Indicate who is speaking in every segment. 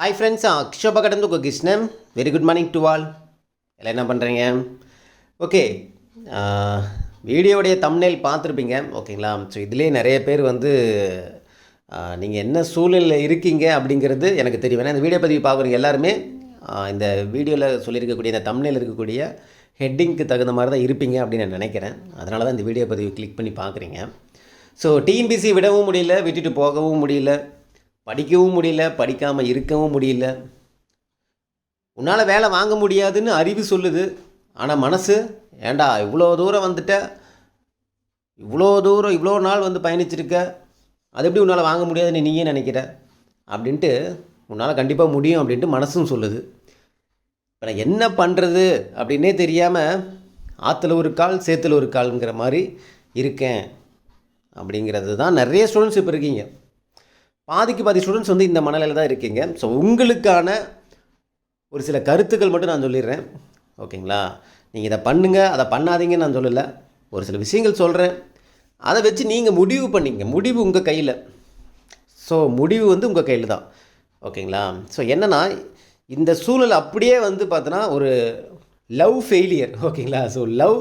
Speaker 1: Hi friends அக்ஷோபா கடந்து உங்கள் Krishnan. Very good morning to all எல்லாம் என்ன பண்ணுறீங்க ஓகே வீடியோடைய தம்னேல் பார்த்துருப்பீங்க. ஓகேங்களா ஸோ இதிலே நிறைய பேர் வந்து நீங்கள் என்ன சூழ்நிலையில் இருக்கீங்க அப்படிங்கிறது எனக்கு தெரியும். ஏன்னா இந்த வீடியோ பதிவு பார்க்குறீங்க எல்லாருமே இந்த வீடியோவில் சொல்லியிருக்கக்கூடிய இந்த தம்னேல் இருக்கக்கூடிய ஹெட்டிங்க்கு தகுந்த மாதிரி தான் இருப்பீங்க அப்படின்னு நான் நினைக்கிறேன். அதனால தான் இந்த வீடியோ பதிவு கிளிக் பண்ணி பார்க்குறீங்க. ஸோ டிஎன்பிசி விடவும் முடியல விட்டுட்டு போகவும் முடியல. படிக்கவும் முடியல படிக்காமல் இருக்கவும் முடியல. உன்னால் வேலை வாங்க முடியாதுன்னு அறிவு சொல்லுது. ஆனால் மனசு ஏண்டா இவ்வளோ தூரம் வந்துட்ட? இவ்வளோ தூரம் இவ்வளோ நாள் வந்து பயணிச்சிருக்க? அது எப்படி உன்னால் வாங்க முடியாதுன்னு நீயே நினைக்கிற? அப்படின்ட்டு உன்னால் கண்டிப்பாக முடியும் அப்படின்ட்டு மனசும் சொல்லுது. இப்போ நான் என்ன பண்ணுறது அப்படின்னே தெரியாமல் ஆற்றுல ஒரு கால் சேத்துல ஒரு கால்ங்கிற மாதிரி இருக்கேன் அப்படிங்கிறது தான் நிறைய ஸ்டூடெண்ட்ஸ் இப்போ இருக்கீங்க. பாதிக்கு பாதி ஸ்டூடெண்ட்ஸ் வந்து இந்த மனநிலையில் தான் இருக்கீங்க. ஸோ உங்களுக்கான ஒரு சில கருத்துக்கள் மட்டும் நான் சொல்லிடுறேன். ஓகேங்களா? நீங்கள் இதை பண்ணுங்கள் அதை பண்ணாதீங்கன்னு நான் சொல்லலை. ஒரு சில விஷயங்கள் சொல்கிறேன் அதை வச்சு நீங்கள் முடிவு பண்ணிங்க. முடிவு உங்கள் கையில். ஸோ முடிவு வந்து உங்கள் கையில் தான். ஓகேங்களா? ஸோ என்னென்னா இந்த சூழல் அப்படியே வந்து பார்த்தோன்னா ஒரு லவ் ஃபெயிலியர் ஓகேங்களா? ஸோ லவ்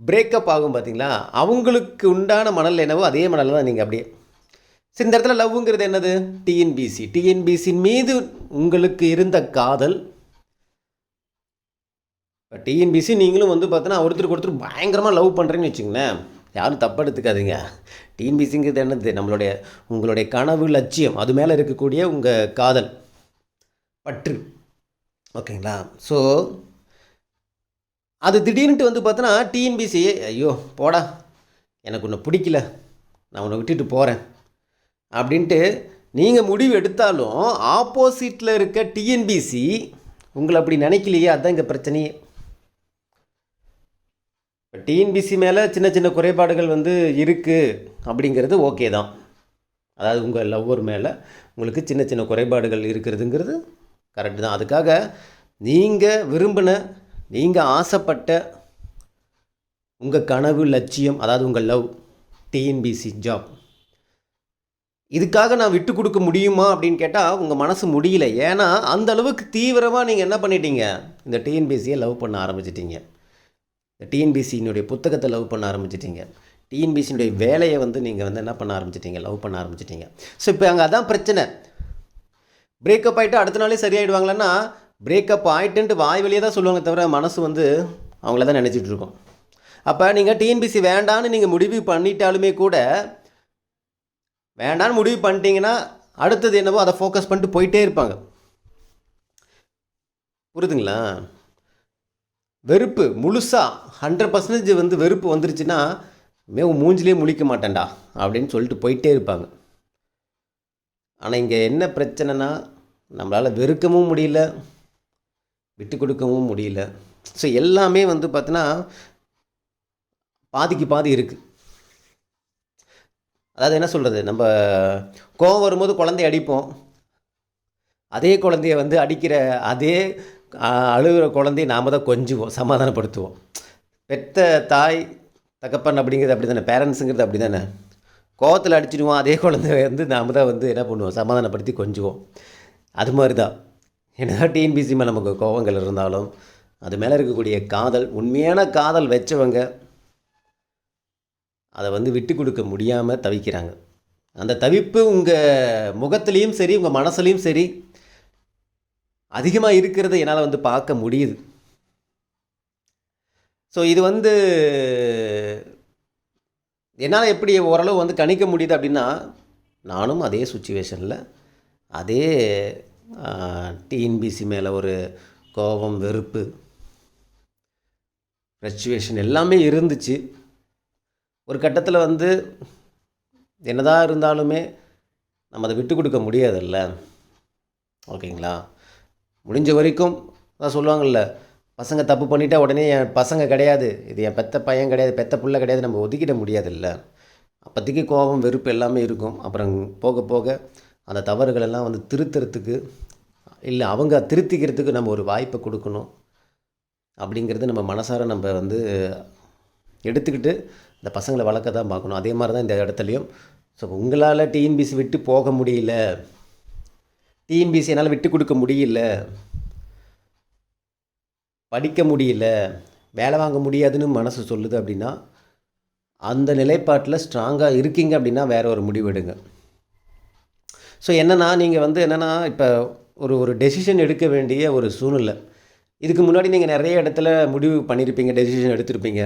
Speaker 1: பிரேக்கப் ஆகும் பார்த்தீங்களா அவங்களுக்கு உண்டான மணல் என்னவோ அதே மணல் தான் நீங்கள் அப்படியே சரி இந்த இடத்துல லவ்ங்கிறது என்னது? டிஎன்பிசி டிஎன்பிசியின் மீது உங்களுக்கு இருந்த காதல். இப்போ டிஎன்பிசி நீங்களும் வந்து பார்த்தோன்னா ஒருத்தருக்கு ஒருத்தர் பயங்கரமாக லவ் பண்ணுறேன்னு வச்சுங்களேன் யாரும் தப்பு எடுத்துக்காதீங்க. டிஎன்பிசிங்கிறது என்னது? நம்மளுடைய உங்களுடைய கனவு லட்சியம். அது மேலே இருக்கக்கூடிய உங்கள் காதல். பற்று. ஓகேங்களா? ஸோ அது திடீர்னுட்டு வந்து பார்த்தோன்னா டிஎன்பிசி ஐயோ போடா. எனக்கு உன்னை பிடிக்கல. நான் உன்னை விட்டுட்டு போகிறேன் அப்படின்ட்டு நீங்கள் முடிவு எடுத்தாலும் ஆப்போசிட்டில் இருக்க டிஎன்பிசி உங்களை அப்படி நினைக்கலையே அதுதான் இங்கே பிரச்சனையே. இப்போ டிஎன்பிசி மேலே சின்ன சின்ன குறைபாடுகள் வந்து இருக்குது அப்படிங்கிறது ஓகே தான். அதாவது உங்கள் லவ்வர் மேலே உங்களுக்கு சின்ன சின்ன குறைபாடுகள் இருக்கிறதுங்கிறது கரெக்டு தான். அதுக்காக நீங்கள் விரும்பின நீங்கள் ஆசைப்பட்ட உங்கள் கனவு லட்சியம் அதாவது உங்கள் லவ் டிஎன்பிசி ஜாப் இதுக்காக நான் விட்டு கொடுக்க முடியுமா அப்படின்னு கேட்டால் உங்கள் மனசு முடியல. ஏன்னா அந்த அளவுக்கு தீவிரமாக நீங்கள் என்ன பண்ணிட்டீங்க? இந்த டிஎன்பிசியை லவ் பண்ண ஆரம்பிச்சிட்டிங்க. இந்த டிஎன்பிசியினுடைய புத்தகத்தை லவ் பண்ண ஆரம்பிச்சிட்டீங்க. டிஎன்பிசியினுடைய வேலையை வந்து நீங்கள் வந்து என்ன பண்ண ஆரம்பிச்சிட்டீங்க? லவ் பண்ண ஆரம்பிச்சிட்டிங்க. ஸோ இப்போ அங்கே அதான் பிரச்சனை. பிரேக்கப் ஆகிட்டு அடுத்த நாளே சரியாயிடுவாங்களன்னா பிரேக்கப் ஆகிட்டுன்ட்டு வாய் வழியே தான் சொல்லுவாங்க தவிர மனசு வந்து அவங்கள தான் நினச்சிட்ருக்கோம் அப்போ நீங்கள் டிஎன்பிசி வேண்டான்னு நீங்கள் முடிவு பண்ணிட்டாலுமே கூட வேண்டான்னு முடிவு பண்ணிட்டீங்கன்னா அடுத்தது என்னவோ அதை ஃபோக்கஸ் பண்ணிட்டு போயிட்டே இருப்பாங்க. புரியுதுங்களா? வெறுப்பு முழுசாக ஹண்ட்ரட் பர்சன்டேஜ் வந்து வெறுப்பு வந்துருச்சுன்னா மே மூஞ்சிலே முழிக்க மாட்டேன்டா அப்படின்னு சொல்லிட்டு போயிட்டே இருப்பாங்க. ஆனால் இங்கே என்ன பிரச்சனைனா நம்மளால் வெறுக்கவும் முடியல விட்டு கொடுக்கவும் முடியல. ஸோ எல்லாமே வந்து பார்த்தீங்கன்னா பாதிக்கு பாதி இருக்குது அதாவது என்ன சொல்கிறது நம்ம கோவம் வரும்போது குழந்தைய அடிப்போம். அதே குழந்தைய வந்து அடிக்கிற அதே அழுகிற குழந்தைய நாம் தான் கொஞ்சுவோம் சமாதானப்படுத்துவோம். பெத்த தாய் தகப்பன் அப்படிங்கிறது அப்படி தானே பேரண்ட்ஸுங்கிறது அப்படி தானே கோவத்தில் அடிச்சிடுவோம் அதே குழந்தைய வந்து நாம் தான் வந்து என்ன பண்ணுவோம்? சமாதானப்படுத்தி கொஞ்சுவோம். அது மாதிரி தான் என்னதான் டிஎன்பிசி மேலே நமக்கு கோவங்கள் இருந்தாலும் அது மேலே இருக்கக்கூடிய காதல் உண்மையான காதல் வச்சவங்க அதை வந்து விட்டு கொடுக்க முடியாமல் தவிக்கிறாங்க. அந்த தவிப்பு உங்கள் முகத்துலேயும் சரி உங்கள் மனசுலேயும் சரி அதிகமாக இருக்கிறத என்னால் வந்து பார்க்க முடியுது. ஸோ இது வந்து என்னால் எப்படி ஓரளவு வந்து கணிக்க முடியுது அப்படின்னா நானும் அதே சுச்சுவேஷனில் அதே டிஎன்பிசி மேலே ஒரு கோபம் வெறுப்பு ஃப்ரஸ்ட்ரேஷன் எல்லாமே இருந்துச்சு. ஒரு கட்டத்தில் வந்து என்னதான் இருந்தாலுமே நம்ம அதை விட்டு கொடுக்க முடியாதுல்ல. ஓகேங்களா? முடிஞ்ச வரைக்கும் அதான் சொல்லுவாங்கள்ல பசங்க தப்பு பண்ணிட்டா உடனே என் பசங்க கிடையாது. இது என் பெத்த பையன் கிடையாது பெத்த புள்ள கிடையாது நம்ம ஒதுக்கிட முடியாதுல்ல. அப்போதைக்கு கோபம் வெறுப்பு எல்லாமே இருக்கும். அப்புறம் போக போக அந்த தவறுகள் எல்லாம் வந்து திருத்துறதுக்கு இல்லை அவங்க திருத்திக்கிறதுக்கு நம்ம ஒரு வாய்ப்பை கொடுக்கணும். அப்படிங்கிறது நம்ம மனசார நம்ம வந்து எடுத்துக்கிட்டு இந்த பசங்களை வளர்க்க தான் பார்க்கணும். அதே மாதிரி தான் இந்த இடத்துலையும். ஸோ உங்களால் டிஎன்பிசி விட்டு போக முடியல. டிஎன்பிசி என்னால் விட்டு கொடுக்க முடியல. படிக்க முடியல. வேலை வாங்க முடியாதுன்னு மனசு சொல்லுது அப்படின்னா அந்த நிலைப்பாட்டில் ஸ்ட்ராங்காக இருக்கீங்க அப்படின்னா வேறு ஒரு முடிவு எடுங்க. ஸோ என்னென்னா நீங்கள் வந்து என்னென்னா இப்போ ஒரு ஒரு டெசிஷன் எடுக்க வேண்டிய ஒரு சூழ்நிலை. இதுக்கு முன்னாடி நீங்கள் நிறைய இடத்துல முடிவு பண்ணியிருப்பீங்க டெசிஷன் எடுத்திருப்பீங்க.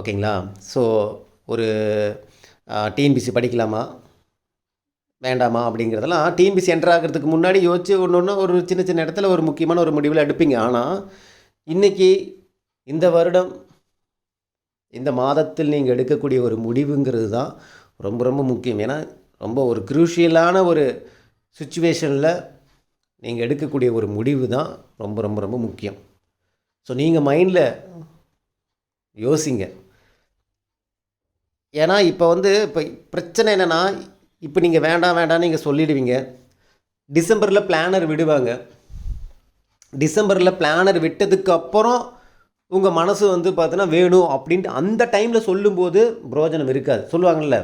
Speaker 1: ஓகேங்களா? ஸோ ஒரு டிஎன்பிசி படிக்கலாமா? வேண்டாமா? அப்படிங்கிறதெல்லாம் டிஎன்பிசி என்டர் ஆகிறதுக்கு முன்னாடி யோசிச்சு ஒன்று ஒன்று ஒரு சின்ன சின்ன இடத்துல ஒரு முக்கியமான ஒரு முடிவில் எடுப்பீங்க. ஆனால் இன்றைக்கி இந்த வருடம் இந்த மாதத்தில் நீங்கள் எடுக்கக்கூடிய ஒரு முடிவுங்கிறது தான் ரொம்ப ரொம்ப முக்கியம். ஏன்னா ரொம்ப ஒரு குரூஷியலான ஒரு சுச்சுவேஷனில் நீங்கள் எடுக்கக்கூடிய ஒரு முடிவு தான் ரொம்ப ரொம்ப ரொம்ப முக்கியம். ஸோ நீங்கள் மைண்டில் யோசிங்க. ஏன்னா இப்போ வந்து இப்போ பிரச்சனை என்னென்னா இப்போ நீங்கள் வேண்டாம் வேண்டாம்னு நீங்கள் சொல்லிடுவீங்க. டிசம்பரில் பிளானர் விடுவாங்க. டிசம்பரில் பிளானர் விட்டதுக்கு அப்புறம் உங்கள் மனசு வந்து பார்த்தீங்கன்னா வேணும் அப்படின்ட்டு அந்த டைமில் சொல்லும்போது பிரோஜனம் இருக்காது. சொல்லுவாங்கள்ல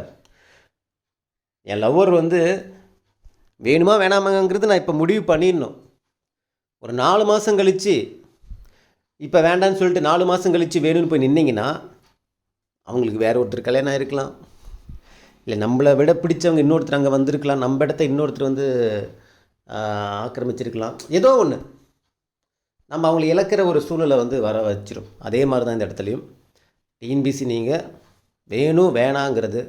Speaker 1: என் லவ்வர் வந்து வேணுமா வேணாமாங்கிறது நான் இப்போ முடிவு பண்ணிடணும். ஒரு நாலு மாதம் கழித்து இப்போ வேண்டான்னு சொல்லிட்டு நாலு மாதம் கழித்து வேணும்னு போய் நின்னீங்கன்னா அவங்களுக்கு வேற ஒருத்தர் கல்யாணம் ஆகிருக்கலாம் இல்லை நம்மளை விட பிடிச்சவங்க இன்னொருத்தர் அங்கே வந்திருக்கலாம். நம்ம இடத்த இன்னொருத்தர் வந்து ஆக்கிரமிச்சிருக்கலாம். ஏதோ ஒன்று நம்ம அவங்களை இழக்கிற ஒரு சூழ்நிலை வந்து வர வச்சிடும் அதே மாதிரி தான் இந்த இடத்துலையும். டிஎன்பிசி நீங்கள் வேணும் வேணாங்கிறது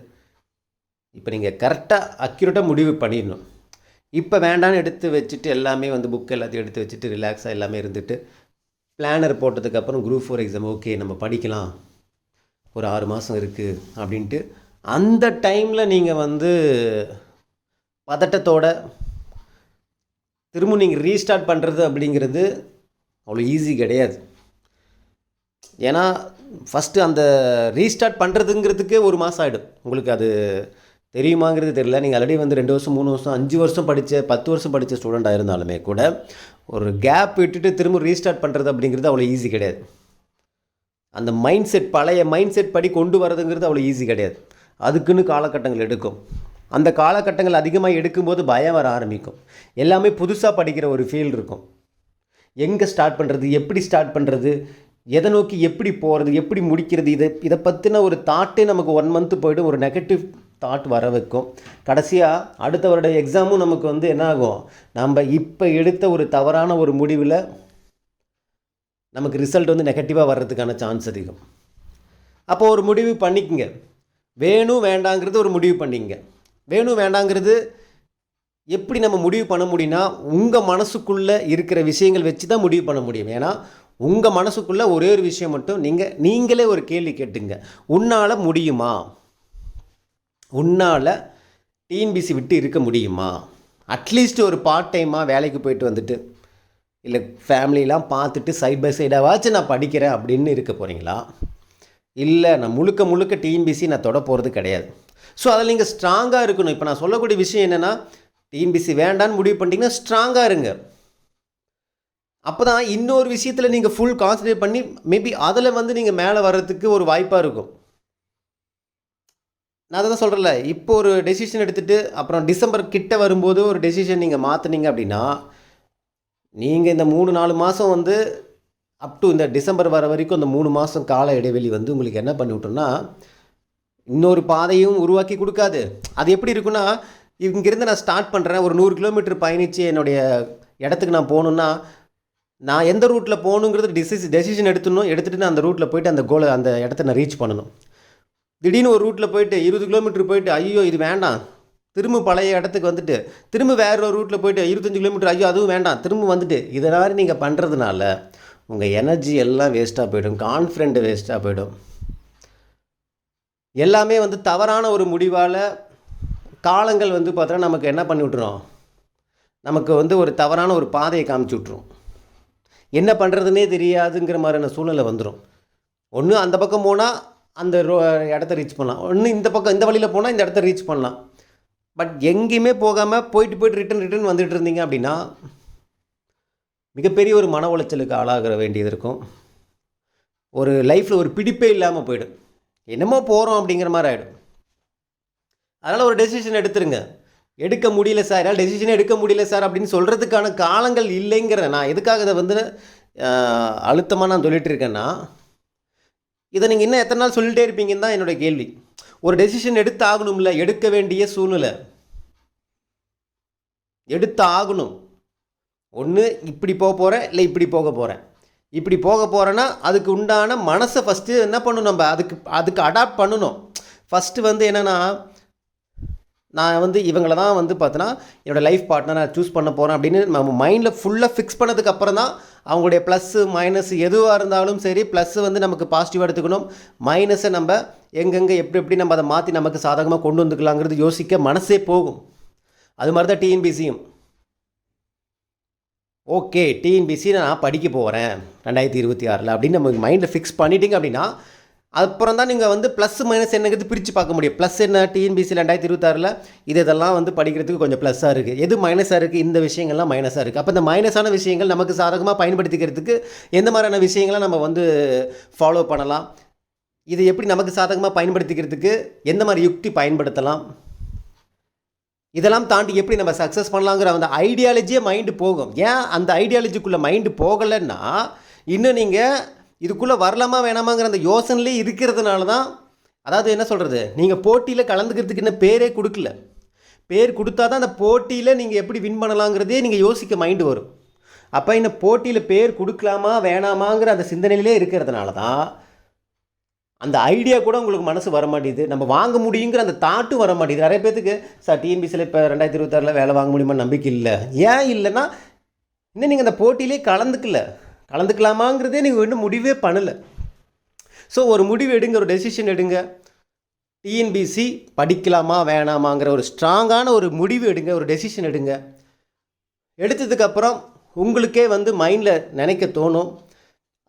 Speaker 1: இப்போ நீங்கள் கரெக்டாக அக்யூரேட்டாக முடிவு பண்ணிடணும். இப்போ வேண்டான்னு எடுத்து வச்சுட்டு எல்லாமே வந்து புக் எல்லாத்தையும் எடுத்து வச்சுட்டு ரிலாக்ஸாக எல்லாமே இருந்துட்டு பிளானர் போட்டதுக்கப்புறம் குரூப் ஃபோர் எக்ஸாம் ஓகே நம்ம படிக்கலாம். ஒரு ஆறு மாதம் இருக்குது அப்படின்ட்டு அந்த டைமில் நீங்கள் வந்து பதட்டத்தோட திரும்ப நீங்கள் ரீஸ்டார்ட் பண்ணுறது அப்படிங்கிறது அவ்வளோ ஈஸி கிடையாது. ஏன்னா ஃபஸ்ட்டு அந்த ரீஸ்டார்ட் பண்ணுறதுங்கிறதுக்கே ஒரு மாதம் ஆகிடும் உங்களுக்கு அது தெரியுமாங்கிறது தெரியல. நீங்கள் ஆல்ரெடி வந்து ரெண்டு வருஷம் மூணு வருஷம் அஞ்சு வருஷம் படித்த பத்து வருஷம் படித்த ஸ்டூடெண்ட்டாக இருந்தாலுமே கூட ஒரு கேப் விட்டுட்டு திரும்ப ரீஸ்டார்ட் பண்ணுறது அப்படிங்கிறது அவ்வளோ ஈஸி கிடையாது. அந்த மைண்ட் செட் பழைய மைண்ட் செட் படி கொண்டு வரதுங்கிறது அவ்வளோ ஈஸி கிடையாது. அதுக்குன்னு காலகட்டங்கள் எடுக்கும். அந்த காலகட்டங்கள் அதிகமாக எடுக்கும்போது பயம் வர ஆரம்பிக்கும். எல்லாமே புதுசாக படிக்கிற ஒரு ஃபீல் இருக்கும். எங்கே ஸ்டார்ட் பண்ணுறது எப்படி ஸ்டார்ட் பண்ணுறது எதை நோக்கி எப்படி போகிறது எப்படி முடிக்கிறது? இதை இதை பற்றின ஒரு தாட்டே நமக்கு ஒன் மந்த்து போய்டும். ஒரு நெகட்டிவ் தாட் வர வைக்கும். கடைசியாக அடுத்த வருட எக்ஸாமும் நமக்கு வந்து என்ன ஆகும்? நம்ம இப்போ எடுத்த ஒரு தவறான ஒரு முடிவில் நமக்கு ரிசல்ட் வந்து நெகட்டிவாக வர்றதுக்கான சான்ஸ் அதிகம். அப்போ ஒரு முடிவு பண்ணிக்கங்க. வேணும் வேண்டாங்கிறது ஒரு முடிவு பண்ணிங்க வேணும் வேண்டாங்கிறது எப்படி நம்ம முடிவு பண்ண முடியும்னா உங்கள் மனசுக்குள்ளே இருக்கிற விஷயங்கள் வச்சு தான் முடிவு பண்ண முடியும். ஏன்னா உங்கள் மனசுக்குள்ளே ஒரே ஒரு விஷயம் மட்டும் நீங்கள் நீங்களே ஒரு கேள்வி கேட்டுங்க. உன்னால் முடியுமா? உன்னால் டிஎன்பிசி விட்டு இருக்க முடியுமா? அட்லீஸ்ட் ஒரு பார்ட் டைமாக வேலைக்கு போயிட்டு வந்துட்டு இல்லை ஃபேமிலிலாம் பார்த்துட்டு சைட் பை சைடாகவாச்சும் நான் படிக்கிறேன் அப்படின்னு இருக்க போகிறீங்களா இல்லை நான் முழுக்க முழுக்க டிஎன்பிசி நான் தொட போகிறது கிடையாது. ஸோ அதில் நீங்கள் ஸ்ட்ராங்காக இருக்கணும். இப்போ நான் சொல்லக்கூடிய விஷயம் என்னென்னா டிஎன்பிசி வேண்டான்னு முடிவு பண்ணிட்டீங்கன்னா ஸ்ட்ராங்காக இருங்க. அப்போ தான் இன்னொரு விஷயத்தில் நீங்கள் ஃபுல் கான்சன்ட்ரேட் பண்ணி மேபி அதில் வந்து நீங்கள் மேலே வர்றதுக்கு ஒரு வாய்ப்பாக இருக்கும். நான் அதை தான் சொல்கிறேன்ல இப்போ ஒரு டெசிஷன் எடுத்துகிட்டு அப்புறம் டிசம்பர் கிட்ட வரும்போது ஒரு டெசிஷன் நீங்கள் மாற்றுனீங்க அப்படின்னா நீங்கள் இந்த மூணு நாலு மாதம் வந்து அப் டு இந்த டிசம்பர் வர வரைக்கும் அந்த மூணு மாதம் கால இடைவெளி வந்து உங்களுக்கு என்ன பண்ணிவிட்டோம்னா இன்னொரு பாதையும் உருவாக்கி கொடுக்காது. அது எப்படி இருக்குன்னா இங்கேருந்து நான் ஸ்டார்ட் பண்ணுறேன் ஒரு நூறு கிலோமீட்டர் பயணித்து என்னுடைய இடத்துக்கு நான் போகணுன்னா நான் எந்த ரூட்டில் போகணுங்கிறது டிசிஸ் டெசிஷன் எடுத்துடணும். எடுத்துகிட்டு நான் அந்த ரூட்டில் போயிட்டு அந்த கோலை அந்த இடத்த நான் ரீச் பண்ணணும். திடீர்னு ஒரு ரூட்டில் போயிட்டு இருபது கிலோமீட்டர் போயிட்டு ஐயோ இது வேண்டாம். திரும்ப பழைய இடத்துக்கு வந்துட்டு திரும்ப வேற ஒரு ரூட்டில் போயிட்டு இருபத்தஞ்சி கிலோமீட்டர் ஐயோ அதுவும் வேண்டாம் திரும்ப வந்துட்டு இதை மாதிரி நீங்கள் பண்ணுறதுனால உங்கள் எனர்ஜி எல்லாம் வேஸ்ட்டாக போயிடும் கான்ஃபிடென்ட் வேஸ்ட்டாக போயிடும். எல்லாமே வந்து தவறான ஒரு முடிவால் காலங்கள் வந்து பார்த்தோன்னா நமக்கு என்ன பண்ணி விட்டுரும்? நமக்கு வந்து ஒரு தவறான ஒரு பாதையை காமிச்சு விட்ரும் என்ன பண்ணுறதுனே தெரியாதுங்கிற மாதிரியான சூழ்நிலை வந்துடும் ஒன்று அந்த பக்கம் போனால் அந்த ரோ இடத்த ரீச் பண்ணலாம். ஒன்று இந்த பக்கம் இந்த வழியில் போனால் இந்த இடத்த ரீச் பண்ணலாம். பட் எங்கேயுமே போகாமல் போயிட்டு போயிட்டு ரிட்டன் ரிட்டன் வந்துட்டு இருந்தீங்க அப்படின்னா மிகப்பெரிய ஒரு மன உளைச்சலுக்கு ஆளாகிற வேண்டியது இருக்கும். ஒரு லைஃப்பில் ஒரு பிடிப்பே இல்லாமல் போயிடும். என்னமோ போகிறோம் அப்படிங்கிற மாதிரி ஆகிடும் அதனால் ஒரு டெசிஷன் எடுத்துருங்க. எடுக்க முடியல சார் என்னால் டெசிஷனே எடுக்க முடியல சார் அப்படின்னு சொல்கிறதுக்கான காலங்கள் இல்லைங்கிற நான் எதுக்காக இதை வந்து அழுத்தமாக நான் சொல்லிட்டு இருக்கேன்னா இதை நீங்கள் இன்னும் எத்தனை நாள் சொல்லிகிட்டே இருப்பீங்கன்னு தான் என்னோட கேள்வி. ஒரு டெசிஷன் எடுத்து ஆகணும்ல எடுக்க வேண்டிய சூழ்நிலை. எடுத்து ஆகணும் ஒன்று இப்படி போக போகிறேன் இல்லை இப்படி போக போகிறேன் இப்படி போக போகிறேன்னா அதுக்கு உண்டான மனசை ஃபஸ்ட்டு என்ன பண்ணணும் நம்ம? அதுக்கு அதுக்கு அடாப்ட் பண்ணணும். ஃபஸ்ட்டு வந்து என்னென்னா நான் வந்து இவங்கள தான் வந்து பார்த்தோன்னா என்னோடய லைஃப் பார்ட்னர் நான் சூஸ் பண்ண போகிறேன் அப்படின்னு நம்ம மைண்டில் ஃபுல்லாக ஃபிக்ஸ் பண்ணதுக்கப்புறம் தான் அவங்களுடைய ப்ளஸ்ஸு மைனஸ் எதுவாக இருந்தாலும் சரி ப்ளஸ்ஸு வந்து நமக்கு பாசிட்டிவாக எடுத்துக்கணும். மைனஸை நம்ம எங்கெங்கே எப்படி எப்படி நம்ம அதை மாற்றி நமக்கு சாதகமாக கொண்டு வந்துக்கலாங்கிறது யோசிக்க மனசே போகும். அது மாதிரி தான் டிஎன்பிசியும் ஓகே டிஎன்பிசி நான் படிக்க போகிறேன் ரெண்டாயிரத்தி இருபத்தி ஆறில் அப்படின்னு நம்ம மைண்டில் ஃபிக்ஸ் பண்ணிட்டீங்க அப்படின்னா அப்புறம் தான் நீங்கள் வந்து ப்ளஸ் மைனஸ் என்னங்கிறது பிரித்து பார்க்க முடியும். ப்ளஸ் என்ன? டிஎன்பிசி ரெண்டாயிரத்தி இருபத்தாறில் இது இதெல்லாம் வந்து படிக்கிறதுக்கு கொஞ்சம் ப்ளஸ்ஸாக இருக்குது எது மைனஸாக இருக்குது இந்த விஷயங்கள்லாம் மைனஸாக இருக்குது அப்போ இந்த மைனஸான விஷயங்கள் நமக்கு சாதகமாக பயன்படுத்திக்கிறதுக்கு எந்த மாதிரியான விஷயங்களை நம்ம வந்து ஃபாலோ பண்ணலாம்? இது எப்படி நமக்கு சாதகமாக பயன்படுத்திக்கிறதுக்கு எந்த மாதிரி யுக்தி பயன்படுத்தலாம்? இதெல்லாம் தாண்டி எப்படி நம்ம சக்ஸஸ் பண்ணலாங்கிற அந்த ஐடியாலஜியே மைண்டு போகும். ஏன் அந்த ஐடியாலஜிக்குள்ளே மைண்டு போகலைன்னா இன்னும் நீங்கள் இதுக்குள்ளே வரலாமா வேணாமாங்கிற அந்த யோசனையிலே இருக்கிறதுனால தான் அதாவது என்ன சொல்கிறது நீங்கள் போட்டியில் கலந்துக்கிறதுக்கு இன்னும் பேரே கொடுக்கல. பேர் கொடுத்தா தான் அந்த போட்டியில் நீங்கள் எப்படி வின் பண்ணலாங்கிறதே நீங்கள் யோசிக்க மைண்டு வரும். அப்போ இந்த போட்டியில் பேர் கொடுக்கலாமா வேணாமாங்கிற அந்த சிந்தனையிலே இருக்கிறதுனால தான் அந்த ஐடியா கூட உங்களுக்கு மனசு வர மாட்டேது நம்ம வாங்க முடியுங்கிற அந்த தாட்டும் வர மாட்டேது நிறைய பேத்துக்கு சார் டிஎன்பிசியில் இப்போ ரெண்டாயிரத்தி இருபத்தாறில் வேலை வாங்க முடியுமா நம்பிக்கை இல்லை. ஏன் இல்லைன்னா இன்னும் நீங்கள் அந்த போட்டியிலே கலந்துக்கல. கலந்துக்கலாமாங்கிறதே நீங்கள் இன்னும் முடிவே பண்ணலை. ஸோ ஒரு முடிவு எடுங்க ஒரு டெசிஷன் எடுங்க. டிஎன்பிசி படிக்கலாமா வேணாமாங்கிற ஒரு ஸ்ட்ராங்கான ஒரு முடிவு எடுங்க ஒரு டெசிஷன் எடுங்க. எடுத்ததுக்கப்புறம் உங்களுக்கே வந்து மைண்டில் நினைக்க தோணும்.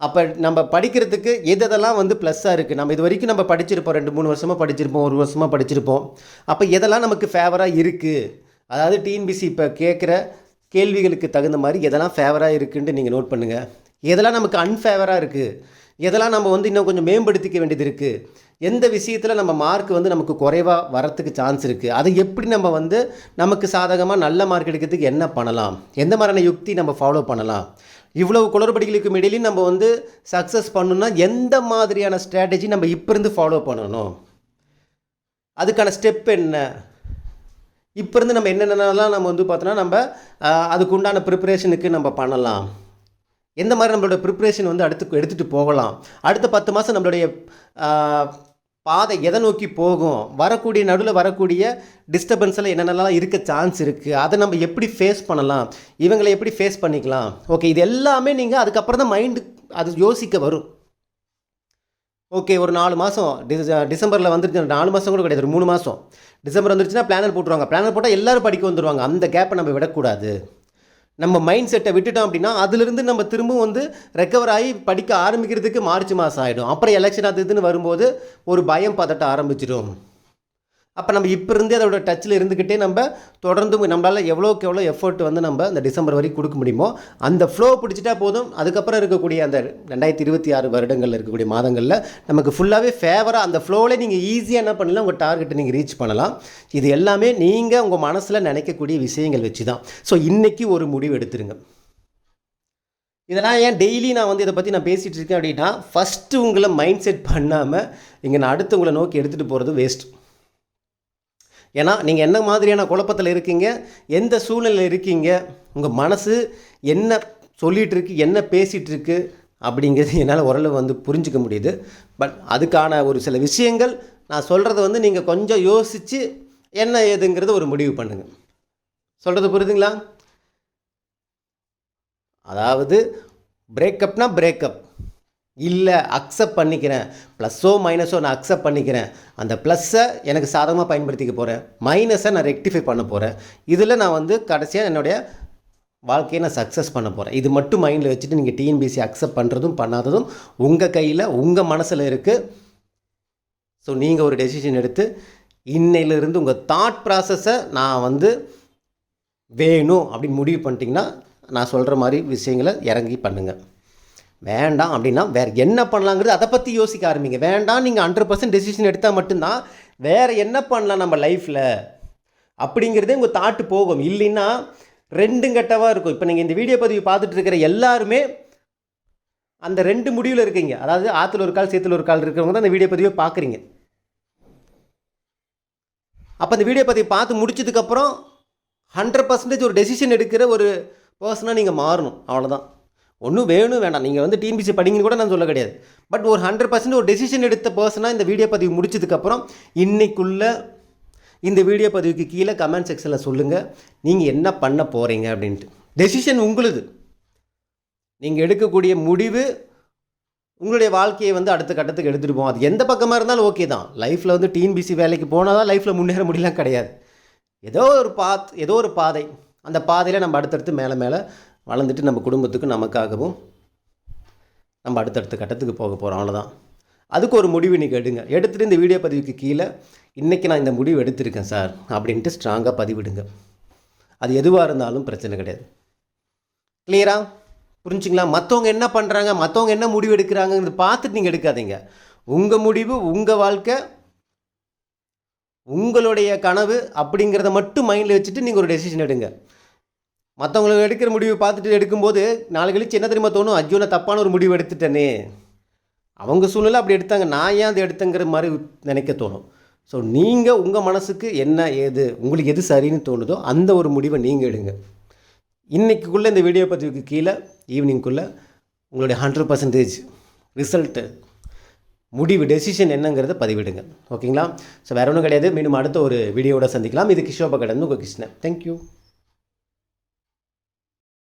Speaker 1: அப்போ நம்ம படிக்கிறதுக்கு எதெல்லாம் வந்து ப்ளஸ்ஸாக இருக்குது நம்ம இது வரைக்கும் நம்ம படிச்சிருப்போம் ரெண்டு மூணு வருஷமாக படிச்சிருப்போம் ஒரு வருஷமாக படிச்சிருப்போம். அப்போ எதெல்லாம் நமக்கு ஃபேவராக இருக்குது அதாவது டிஎன்பிசி இப்போ கேட்குற கேள்விகளுக்கு தகுந்த மாதிரி எதெல்லாம் ஃபேவராக இருக்குன்ட்டு நீங்கள் நோட் பண்ணுங்கள் எதெல்லாம் நமக்கு அன்ஃபேவராக இருக்குது எதெல்லாம் நம்ம வந்து இன்னும் கொஞ்சம் மேம்படுத்திக்க வேண்டியது இருக்குது எந்த விஷயத்தில் நம்ம மார்க் வந்து நமக்கு குறைவாக வரத்துக்கு சான்ஸ் இருக்குது அதை எப்படி நம்ம வந்து நமக்கு சாதகமாக நல்ல மார்க் எடுக்கிறதுக்கு என்ன பண்ணலாம்? எந்த மாதிரியான யுக்தி நம்ம ஃபாலோ பண்ணலாம்? இவ்வளவு குளறுபடிகளுக்கும் இடையிலையும் நம்ம வந்து சக்ஸஸ் பண்ணணும்னா எந்த மாதிரியான ஸ்ட்ராட்டஜி நம்ம இப்போ இருந்து ஃபாலோ பண்ணணும்? அதுக்கான ஸ்டெப் என்ன? இப்போ இருந்து நம்ம என்னென்னலாம் நம்ம வந்து பார்த்தோன்னா நம்ம அதுக்கு உண்டான ப்ரிப்பரேஷனுக்கு நம்ம பண்ணலாம். எந்த மாதிரி நம்மளோட ப்ரிப்பரேஷன் வந்து அடுத்து எடுத்துகிட்டு போகலாம்? அடுத்த பத்து மாதம் நம்மளுடைய பாதை எதை நோக்கி போகும்? வரக்கூடிய நடுவில் வரக்கூடிய டிஸ்டர்பன்ஸில் என்னென்னலாம் இருக்க சான்ஸ் இருக்குது அதை நம்ம எப்படி ஃபேஸ் பண்ணலாம்? இவங்களை எப்படி ஃபேஸ் பண்ணிக்கலாம்? ஓகே இது எல்லாமே நீங்கள் அதுக்கப்புறம் தான் மைண்டு அது யோசிக்க வரும். ஓகே ஒரு நாலு மாதம் டிச டிசம்பரில் வந்துருச்சு நாலு மாதம் கூட கிடையாது ஒரு மூணு மாதம் டிசம்பர் வந்துருச்சுன்னா பிளானர் போட்டுருவாங்க. பிளானர் போட்டால் எல்லோரும் படிக்க வந்துருவாங்க. அந்த கேப்பை நம்ம விடக்கூடாது. நம்ம மைண்ட் செட்டை விட்டுட்டோம் அப்படின்னா அதுலேருந்து நம்ம திரும்பவும் வந்து ரெக்கவர் ஆகி படிக்க ஆரம்பிக்கிறதுக்கு மார்ச் மாதம் ஆகிடும் அப்புறம் எலெக்ஷன் அது இதுன்னு வரும்போது ஒரு பயம் பதட்ட ஆரம்பிச்சிடும். அப்போ நம்ம இப்போ இருந்தே அதோட டச்சில் இருந்துக்கிட்டே நம்ம தொடர்ந்து நம்மளால் எவ்வளோக்கு எவ்வளோ எஃபர்ட் வந்து நம்ம அந்த டிசம்பர் வரைக்கும் கொடுக்க முடியுமோ அந்த ஃப்ளோ பிடிச்சிட்டா போதும். அதுக்கப்புறம் இருக்கக்கூடிய அந்த ரெண்டாயிரத்தி இருபத்தி ஆறு வருடங்களில் இருக்கக்கூடிய மாதங்களில் நமக்கு ஃபுல்லாகவே ஃபேவராக அந்த ஃப்ளோவில் நீங்கள் ஈஸியாக என்ன பண்ணலாம் உங்கள் டார்கெட்டை நீங்கள் ரீச் பண்ணலாம். இது எல்லாமே நீங்கள் உங்கள் மனசில் நினைக்கக்கூடிய விஷயங்கள் வச்சு தான் ஸோ இன்றைக்கி ஒரு முடிவு எடுத்துருங்க. இதெல்லாம் ஏன் டெய்லி நான் வந்து இதை பற்றி நான் பேசிகிட்டு இருக்கேன் அப்படின்னா ஃபஸ்ட்டு உங்களை மைண்ட் செட் பண்ணாமல் இங்கே நான் அடுத்து உங்களை நோக்கி எடுத்துகிட்டு போகிறது வேஸ்ட் ஏன்னா நீங்கள் என்ன மாதிரியான குழப்பத்தில் இருக்கீங்க? எந்த சூழ்நிலையில் இருக்கீங்க? உங்கள் மனசு என்ன சொல்லிகிட்டு இருக்கு என்ன பேசிகிட்டு இருக்கு அப்படிங்கிறது என்னால் ஓரளவு வந்து புரிஞ்சுக்க முடியுது. பட் அதுக்கான ஒரு சில விஷயங்கள் நான் சொல்கிறத வந்து நீங்கள் கொஞ்சம் யோசித்து என்ன ஏதுங்கிறத ஒரு முடிவு பண்ணுங்கள் சொல்கிறது புரியுதுங்களா அதாவது பிரேக்கப்னா பிரேக்கப் இல்லை அக்செப்ட் பண்ணிக்கிறேன். ப்ளஸ்ஸோ மைனஸோ நான் அக்செப்ட் பண்ணிக்கிறேன். அந்த ப்ளஸ்ஸை எனக்கு சாதகமாக பயன்படுத்திக்க போகிறேன் மைனஸை நான் ரெக்டிஃபை பண்ண போகிறேன் இதில் நான் வந்து கடைசியாக என்னுடைய வாழ்க்கையை நான் சக்ஸஸ் பண்ண போகிறேன் இது மட்டும் மைண்டில் வச்சுட்டு நீங்கள் டிஎன்பிசி அக்செப்ட் பண்ணுறதும் பண்ணாததும் உங்கள் கையில் உங்கள் மனசில் இருக்குது ஸோ நீங்கள் ஒரு டெசிஷன் எடுத்து இன்னையிலிருந்து உங்கள் தாட் ப்ராசஸை நான் வந்து வேணும் அப்படின்னு முடிவு பண்ணிட்டீங்கன்னா நான் சொல்கிற மாதிரி விஷயங்களை இறங்கி பண்ணுங்கள் வேண்டாம் அப்படின்னா வேறு என்ன பண்ணலாங்கிறது அதை பற்றி யோசிக்க ஆரம்பிங்க. வேண்டாம் நீங்கள் ஹண்ட்ரட் பர்சன்ட் டெசிஷன் எடுத்தால் மட்டும்தான் வேறு என்ன பண்ணலாம் நம்ம லைஃப்பில் அப்படிங்கிறதே உங்கள் தாட்டு போகும். இல்லைன்னா ரெண்டும் கெட்டவாக இருக்கும். இப்போ நீங்கள் இந்த வீடியோ பதிவு பார்த்துட்டு இருக்கிற எல்லாருமே அந்த ரெண்டு முடிவில் இருக்கீங்க. அதாவது ஆற்றுல ஒரு கால் சேத்துல ஒரு கால் இருக்கிறவங்க தான் அந்த வீடியோ பதிவை பார்க்குறீங்க. அப்போ அந்த வீடியோ பதிவை பார்த்து முடிச்சதுக்கப்புறம் ஹண்ட்ரட் பர்சன்டேஜ் ஒரு டெசிஷன் எடுக்கிற ஒரு பர்சனாக நீங்கள் மாறணும். அவ்வளோதான் ஒன்றும் வேணும் வேண்டாம். நீங்கள் வந்து டிஎன்பிசி படிங்கன்னு கூட நான் சொல்ல கிடையாது. பட் ஒரு ஹண்ட்ரட் பர்சன்ட் ஒரு டெசிஷன் எடுத்த பர்சனாக இந்த வீடியோ பதிவு முடிச்சதுக்கப்புறம் இன்றைக்குள்ளே இந்த வீடியோ பதிவுக்கு கீழே கமெண்ட் செக்ஷனில் சொல்லுங்கள் நீங்கள் என்ன பண்ண போகிறீங்க அப்படின்ட்டு. டெசிஷன் உங்களுது. நீங்கள் எடுக்கக்கூடிய முடிவு உங்களுடைய வாழ்க்கையை வந்து அடுத்த கட்டத்துக்கு எடுத்துகிட்டு போவோம் அது எந்த பக்கமாக இருந்தாலும் ஓகே தான். லைஃப்பில் வந்து டிஎன்பிசி வேலைக்கு போனால் தான் லைஃப்பில் முன்னேற முடியலாம் கிடையாது. ஏதோ ஒரு பாத் ஏதோ ஒரு பாதை. அந்த பாதையில் நம்ம அடுத்தடுத்து மேலே மேலே வளர்ந்துட்டு நம்ம குடும்பத்துக்கும் நமக்காகவும் நம்ம அடுத்தடுத்த கட்டத்துக்கு போக போகிறோம் அவ்வளோதான் அதுக்கு ஒரு முடிவு நீங்கள் எடுங்க எடுத்துகிட்டு இந்த வீடியோ பதிவுக்கு கீழே இன்றைக்கி நான் இந்த முடிவு எடுத்திருக்கேன் சார் அப்படின்ட்டு ஸ்ட்ராங்காக பதிவிடுங்க. அது எதுவாக இருந்தாலும் பிரச்சனை கிடையாது. கிளியரா புரிஞ்சுங்களா? மற்றவங்க என்ன பண்ணுறாங்க மற்றவங்க என்ன முடிவு எடுக்கிறாங்கன்னு பார்த்துட்டு நீங்கள் எடுக்காதீங்க. உங்கள் முடிவு உங்கள் வாழ்க்கை உங்களுடைய கனவு அப்படிங்கிறத மட்டும் மைண்டில் வச்சுட்டு நீங்கள் ஒரு டெசிஷன் எடுங்க. மற்றவங்களுக்கு எடுக்கிற முடிவு பார்த்துட்டு எடுக்கும்போது நாலு கழிச்சு என்ன தெரியுமா தோணும்? ஐயோ நான் தப்பான ஒரு முடிவு எடுத்துட்டேனே. அவங்க சூழ்நிலை அப்படி எடுத்தாங்க. நான் ஏன் அதை எடுத்தேங்கிற மாதிரி நினைக்க தோணும். ஸோ நீங்கள் உங்கள் மனசுக்கு என்ன ஏது உங்களுக்கு எது சரின்னு தோணுதோ அந்த ஒரு முடிவை நீங்கள் எடுங்க. இன்றைக்குள்ளே இந்த வீடியோ பதிவுக்கு கீழே ஈவினிங்குள்ளே உங்களுடைய ஹண்ட்ரட் பர்சன்டேஜ் ரிசல்ட்டு முடிவு டெசிஷன் என்னங்கிறத பதிவிடுங்க. ஓகேங்களா ஸோ வேறு ஒன்றும் கிடையாது. மீண்டும் அடுத்த ஒரு வீடியோவோட சந்திக்கலாம். இது கிஷோபகடன் உங்கள் கிருஷ்ணன். தேங்க்யூ